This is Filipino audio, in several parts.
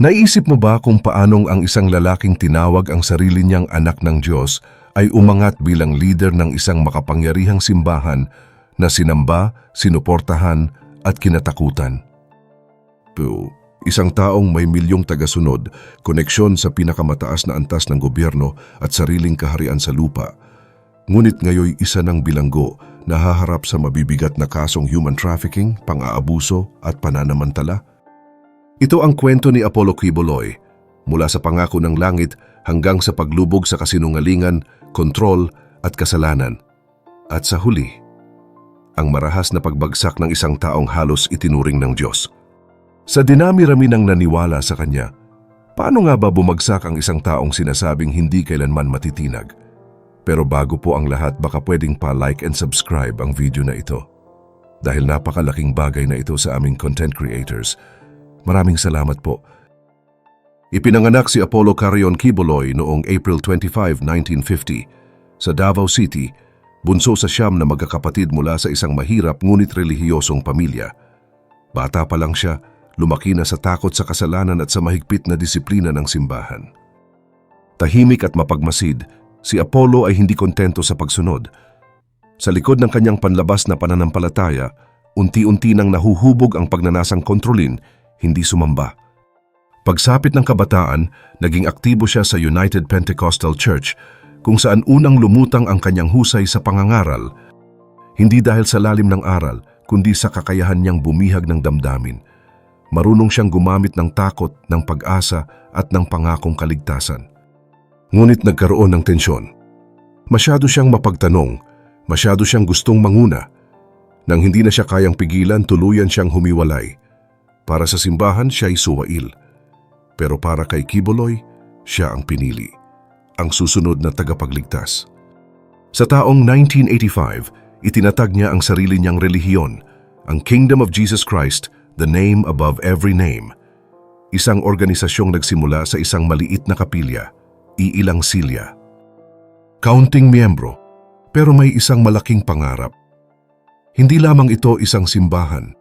Naisip mo ba kung paanong ang isang lalaking tinawag ang sarili niyang anak ng Diyos ay umangat bilang leader ng isang makapangyarihang simbahan na sinamba, sinuportahan at kinatakutan? Po, isang taong may milyong tagasunod, koneksyon sa pinakamataas na antas ng gobyerno at sariling kaharian sa lupa. Ngunit ngayoy isa ng bilanggo na haharap sa mabibigat na kasong human trafficking, pang-aabuso at pananamantala. Ito ang kwento ni Apollo Quiboloy, mula sa pangako ng langit hanggang sa paglubog sa kasinungalingan, kontrol at kasalanan. At sa huli, ang marahas na pagbagsak ng isang taong halos itinuring ng Diyos. Sa dinami-rami ng naniwala sa Kanya, paano nga ba bumagsak ang isang taong sinasabing hindi kailanman matitinag? Pero bago po ang lahat, baka pwedeng pa-like and subscribe ang video na ito. Dahil napakalaking bagay na ito sa aming content creators, Maraming salamat po. Ipinanganak si Apollo Carrion Quiboloy noong April 25, 1950 sa Davao City, bunso sa siyam na magkakapatid mula sa isang mahirap ngunit relihiyosong pamilya. Bata pa lang siya, lumaki na sa takot sa kasalanan at sa mahigpit na disiplina ng simbahan. Tahimik at mapagmasid, si Apollo ay hindi kontento sa pagsunod. Sa likod ng kanyang panlabas na pananampalataya, unti-unti nang nahuhubog ang pagnanasang kontrolin hindi sumamba. Pagsapit ng kabataan, naging aktibo siya sa United Pentecostal Church kung saan unang lumutang ang kanyang husay sa pangangaral. Hindi dahil sa lalim ng aral, kundi sa kakayahan niyang bumihag ng damdamin. Marunong siyang gumamit ng takot, ng pag-asa at ng pangakong kaligtasan. Ngunit nagkaroon ng tensyon. Masyado siyang mapagtanong, masyado siyang gustong manguna. Nang hindi na siya kayang pigilan, tuluyan siyang humiwalay. Para sa simbahan, siya ay suwail. Pero para kay Kiboloy, siya ang pinili. Ang susunod na tagapagligtas. Sa taong 1985, itinatag niya ang sarili niyang relihiyon, ang Kingdom of Jesus Christ, the name above every name. Isang organisasyong nagsimula sa isang maliit na kapilya, iilang silya. Counting miyembro, pero may isang malaking pangarap. Hindi lamang ito isang simbahan,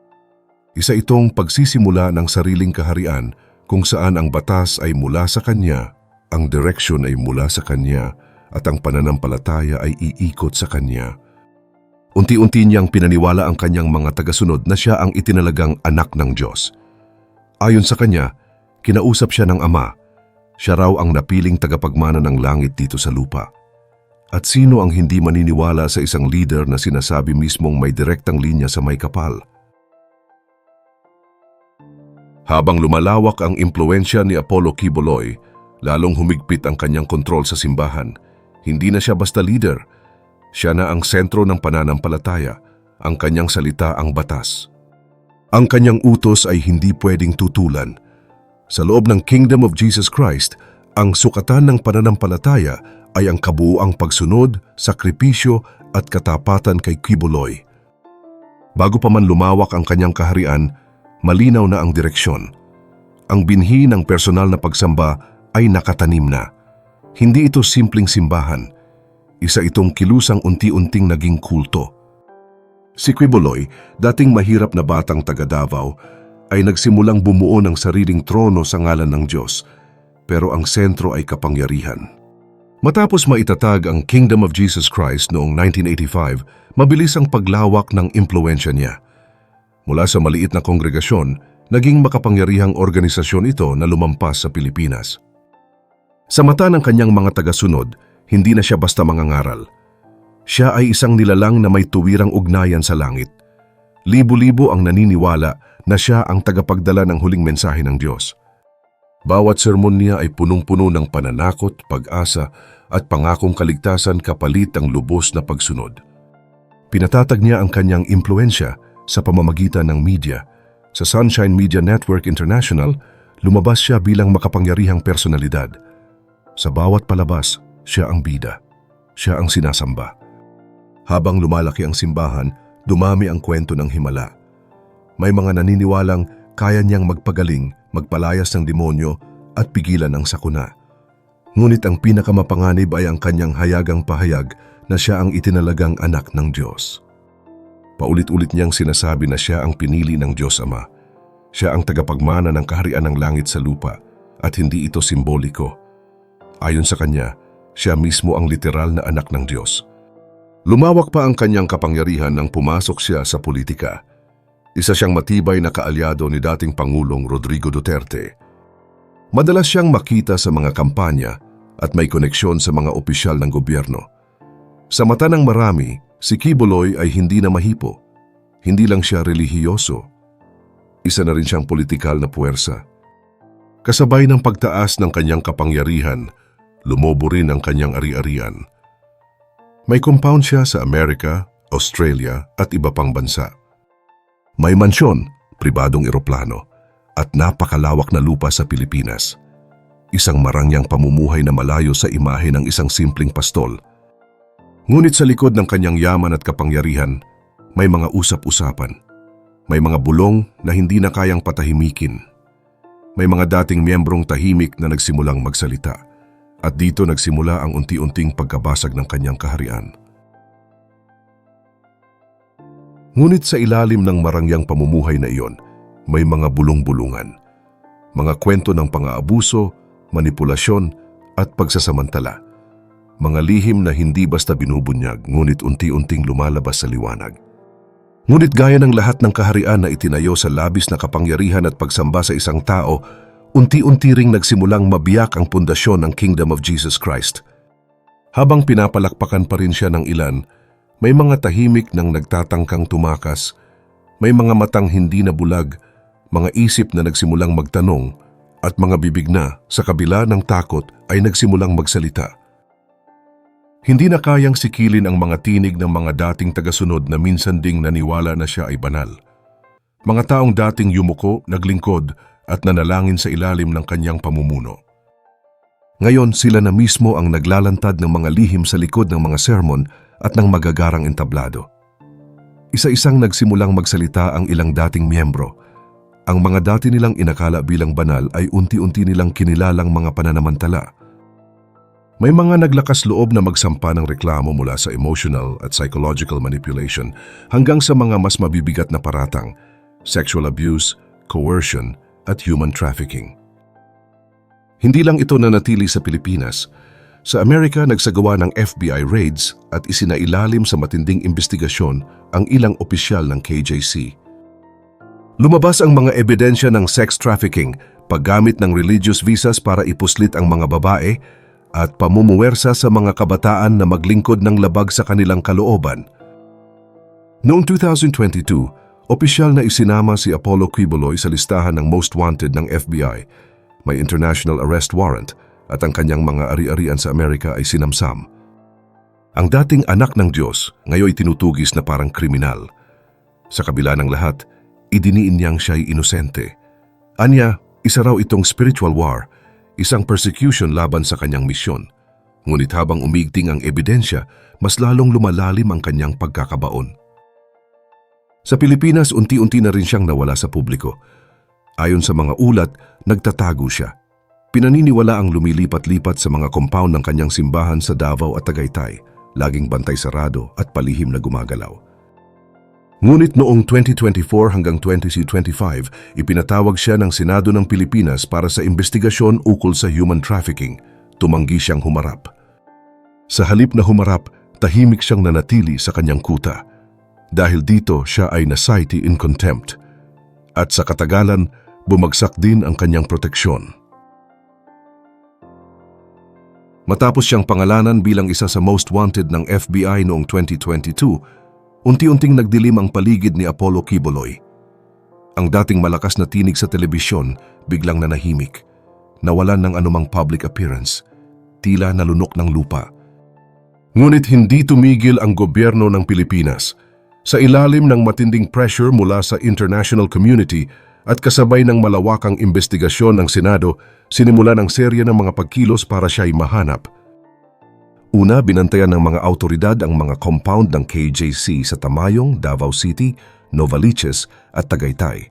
isa itong pagsisimula ng sariling kaharian kung saan ang batas ay mula sa Kanya, ang direksyon ay mula sa Kanya, at ang pananampalataya ay iikot sa Kanya. Unti-unti niyang pinaniwala ang kanyang mga tagasunod na siya ang itinalagang anak ng Diyos. Ayon sa kanya, kinausap siya ng Ama. Siya raw ang napiling tagapagmana ng langit dito sa lupa. At sino ang hindi maniniwala sa isang leader na sinasabi mismong may direktang linya sa may kapal? Habang lumalawak ang impluensya ni Apollo Quiboloy, lalong humigpit ang kanyang kontrol sa simbahan. Hindi na siya basta leader. Siya na ang sentro ng pananampalataya. Ang kanyang salita ang batas. Ang kanyang utos ay hindi pwedeng tutulan. Sa loob ng Kingdom of Jesus Christ, ang sukatan ng pananampalataya ay ang kabuuang pagsunod, sakripisyo at katapatan kay Quiboloy. Bago pa man lumawak ang kanyang kaharian, malinaw na ang direksyon. Ang binhi ng personal na pagsamba ay nakatanim na. Hindi ito simpleng simbahan. Isa itong kilusang unti-unting naging kulto. Si Quiboloy, dating mahirap na batang taga Davao, ay nagsimulang bumuo ng sariling trono sa ngalan ng Diyos, pero ang sentro ay kapangyarihan. Matapos maitatag ang Kingdom of Jesus Christ noong 1985, mabilis ang paglawak ng impluensya niya. Mula sa maliit na kongregasyon, naging makapangyarihang organisasyon ito na lumampas sa Pilipinas. Sa mata ng kanyang mga tagasunod, hindi na siya basta mangangaral. Siya ay isang nilalang na may tuwirang ugnayan sa langit. Libo-libo ang naniniwala na siya ang tagapagdala ng huling mensahe ng Diyos. Bawat sermon niya ay punong-puno ng pananakot, pag-asa at pangakong kaligtasan kapalit ang lubos na pagsunod. Pinatatag niya ang kanyang impluensya sa pamamagitan ng media. Sa Sunshine Media Network International, lumabas siya bilang makapangyarihang personalidad. Sa bawat palabas, siya ang bida. Siya ang sinasamba. Habang lumalaki ang simbahan, dumami ang kwento ng himala. May mga naniniwalang kaya niyang magpagaling, magpalayas ng demonyo at pigilan ang sakuna. Ngunit ang pinakamapanganib ay ang kanyang hayagang pahayag na siya ang itinalagang anak ng Diyos. Paulit-ulit niyang sinasabi na siya ang pinili ng Diyos Ama. Siya ang tagapagmana ng kaharian ng langit sa lupa at hindi ito simboliko. Ayon sa kanya, siya mismo ang literal na anak ng Diyos. Lumawak pa ang kanyang kapangyarihan nang pumasok siya sa politika. Isa siyang matibay na kaalyado ni dating Pangulong Rodrigo Duterte. Madalas siyang makita sa mga kampanya at may koneksyon sa mga opisyal ng gobyerno. Sa mata ng marami, si Kibuloy ay hindi na mahipo. Hindi lang siya relihiyoso. Isa na rin siyang politikal na puwersa. Kasabay ng pagtaas ng kanyang kapangyarihan, lumobo rin ang kanyang ari-arian. May compound siya sa Amerika, Australia at iba pang bansa. May mansyon, pribadong eroplano, at napakalawak na lupa sa Pilipinas. Isang marangyang pamumuhay na malayo sa imahe ng isang simpleng pastol. Ngunit sa likod ng kanyang yaman at kapangyarihan, may mga usap-usapan. May mga bulong na hindi na kayang patahimikin. May mga dating miyembrong tahimik na nagsimulang magsalita. At dito nagsimula ang unti-unting pagkabasag ng kanyang kaharian. Ngunit sa ilalim ng marangyang pamumuhay na iyon, may mga bulong-bulungan. Mga kwento ng pang-aabuso, manipulasyon at pagsasamantala. Mga lihim na hindi basta binubunyag ngunit unti-unting lumalabas sa liwanag. Ngunit gaya ng lahat ng kaharian na itinayo sa labis na kapangyarihan at pagsamba sa isang tao, unti-unti ring nagsimulang mabiyak ang pundasyon ng Kingdom of Jesus Christ. Habang pinapalakpakan pa rin siya ng ilan, may mga tahimik nang nagtatangkang tumakas, may mga matang hindi na bulag, mga isip na nagsimulang magtanong, at mga bibig na, sa kabila ng takot, ay nagsimulang magsalita. Hindi na kayang sikilin ang mga tinig ng mga dating tagasunod na minsan ding naniwala na siya ay banal. Mga taong dating yumuko, naglingkod, at nanalangin sa ilalim ng kanyang pamumuno. Ngayon sila na mismo ang naglalantad ng mga lihim sa likod ng mga sermon at ng magagarang entablado. Isa-isang nagsimulang magsalita ang ilang dating miyembro. Ang mga dati nilang inakala bilang banal ay unti-unti nilang kinilalang mga pananamantala. May mga naglakas loob na magsampa ng reklamo mula sa emotional at psychological manipulation hanggang sa mga mas mabibigat na paratang, sexual abuse, coercion, at human trafficking. Hindi lang ito nanatili sa Pilipinas. Sa Amerika, nagsagawa ng FBI raids at isinailalim sa matinding investigasyon ang ilang opisyal ng KJC. Lumabas ang mga ebidensya ng sex trafficking, paggamit ng religious visas para ipuslit ang mga babae, at pamumuwersa sa mga kabataan na maglingkod ng labag sa kanilang kalooban. Noong 2022, opisyal na isinama si Apollo Quiboloy sa listahan ng most wanted ng FBI. May international arrest warrant at ang kanyang mga ari-arian sa Amerika ay sinamsam. Ang dating anak ng Diyos ngayon tinutugis na parang kriminal. Sa kabila ng lahat, idiniin niyang siya'y inosente. Anya, isa raw itong spiritual war isang persecution laban sa kanyang misyon. Ngunit habang umigting ang ebidensya, mas lalong lumalalim ang kanyang pagkakabaon. Sa Pilipinas, unti-unti na rin siyang nawala sa publiko. Ayon sa mga ulat, nagtatago siya. Pinaniniwala ang lumilipat-lipat sa mga compound ng kanyang simbahan sa Davao at Tagaytay, laging bantay sarado at palihim na gumagalaw. Ngunit noong 2024 hanggang 2025, ipinatawag siya ng Senado ng Pilipinas para sa investigasyon ukol sa human trafficking. Tumanggi siyang humarap. Sa halip na humarap, tahimik siyang nanatili sa kanyang kuta. Dahil dito siya ay nasaiti in contempt. At sa katagalan, bumagsak din ang kanyang proteksyon. Matapos siyang pangalanan bilang isa sa most wanted ng FBI noong 2022, Unti-unting nagdilim ang paligid ni Apollo Kiboloy. Ang dating malakas na tinig sa telebisyon biglang nanahimik. Nawalan ng anumang public appearance. Tila nalunok ng lupa. Ngunit hindi tumigil ang gobyerno ng Pilipinas. Sa ilalim ng matinding pressure mula sa international community at kasabay ng malawakang investigasyon ng Senado, sinimulan ang serye ng mga pagkilos para siya ay mahanap – Una, binantayan ng mga autoridad ang mga compound ng KJC sa Tamayong, Davao City, Novaliches at Tagaytay.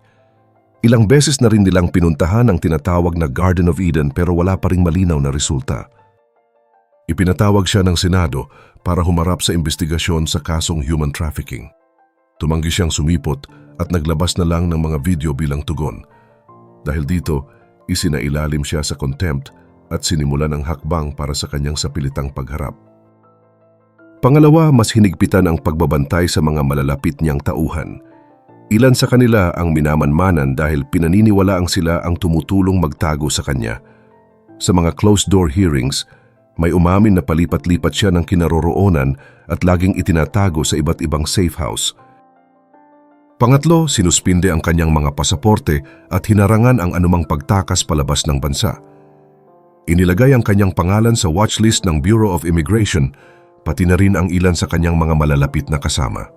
Ilang beses na rin nilang pinuntahan ang tinatawag na Garden of Eden pero wala pa ring malinaw na resulta. Ipinatawag siya ng Senado para humarap sa investigasyon sa kasong human trafficking. Tumanggi siyang sumipot at naglabas na lang ng mga video bilang tugon. Dahil dito, isinailalim siya sa contempt at sinimulan ang hakbang para sa kanyang sapilitang pagharap. Pangalawa, mas hinigpitan ang pagbabantay sa mga malalapit niyang tauhan. Ilan sa kanila ang minamanmanan dahil pinaniniwalaang sila ang tumutulong magtago sa kanya. Sa mga closed-door hearings, may umamin na palipat-lipat siya ng kinaroroonan at laging itinatago sa iba't ibang safe house. Pangatlo, sinuspinde ang kanyang mga pasaporte at hinarangan ang anumang pagtakas palabas ng bansa. Inilagay ang kanyang pangalan sa watchlist ng Bureau of Immigration, pati na rin ang ilan sa kanyang mga malalapit na kasama.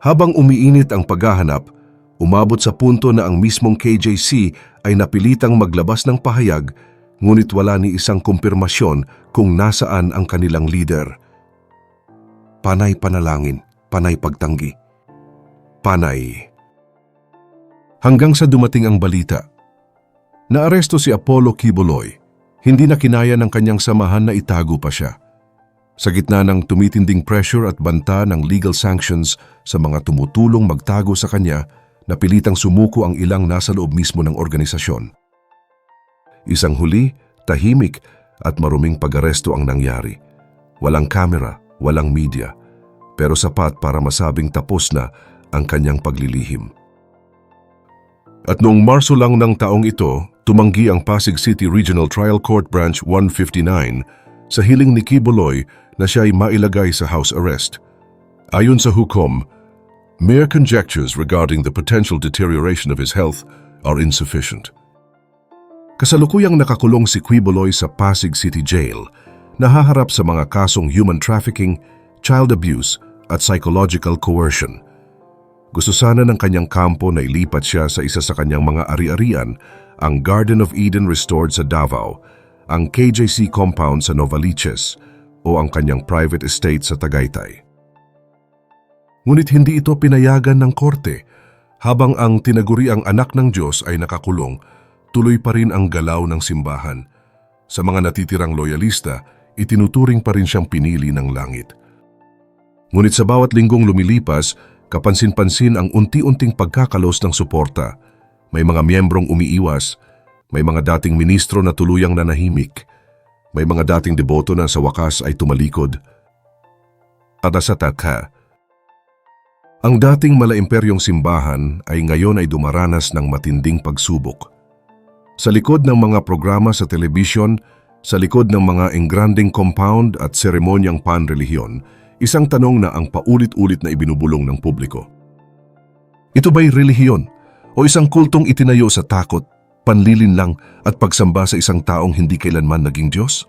Habang umiinit ang paghahanap, umabot sa punto na ang mismong KJC ay napilitang maglabas ng pahayag ngunit wala ni isang kumpirmasyon kung nasaan ang kanilang leader. Panay panalangin, panay pagtanggi. Panay. Hanggang sa dumating ang balita. Naaresto si Apollo Kibuloy. Hindi na kinaya ng kanyang samahan na itago pa siya. Sa gitna ng tumitinding pressure at banta ng legal sanctions sa mga tumutulong magtago sa kanya, napilitang sumuko ang ilang nasa loob mismo ng organisasyon. Isang huli, tahimik at maruming pag-aresto ang nangyari. Walang kamera, walang media, pero sapat para masabing tapos na ang kanyang paglilihim. At noong Marso lang ng taong ito, tumanggi ang Pasig City Regional Trial Court Branch 159 sa hiling ni Kibuloy na siya ay mailagay sa house arrest. Ayon sa hukom, mere conjectures regarding the potential deterioration of his health are insufficient. Kasalukuyang nakakulong si Quibuloy sa Pasig City Jail, nahaharap sa mga kasong human trafficking, child abuse at psychological coercion. Gusto sana ng kanyang kampo na ilipat siya sa isa sa kanyang mga ari-arian, ang Garden of Eden Restored sa Davao, ang KJC compound sa Novaliches o ang kanyang private estate sa Tagaytay. Ngunit hindi ito pinayagan ng korte. Habang ang tinaguriang anak ng Diyos ay nakakulong, tuloy pa rin ang galaw ng simbahan. Sa mga natitirang loyalista, itinuturing pa rin siyang pinili ng langit. Ngunit sa bawat linggong lumilipas, kapansin-pansin ang unti-unting pagkakalos ng suporta. May mga miyembrong umiiwas, may mga dating ministro na tuluyang nanahimik, may mga dating deboto na sa wakas ay tumalikod. At sa takha, ang dating malaimperyong simbahan ay ngayon ay dumaranas ng matinding pagsubok. Sa likod ng mga programa sa telebisyon, sa likod ng mga engranding compound at seremonyang panrelihiyon, isang tanong na ang paulit-ulit na ibinubulong ng publiko. Ito ba'y relihiyon o isang kultong itinayo sa takot, panlilin lang at pagsamba sa isang taong hindi kailanman naging Diyos?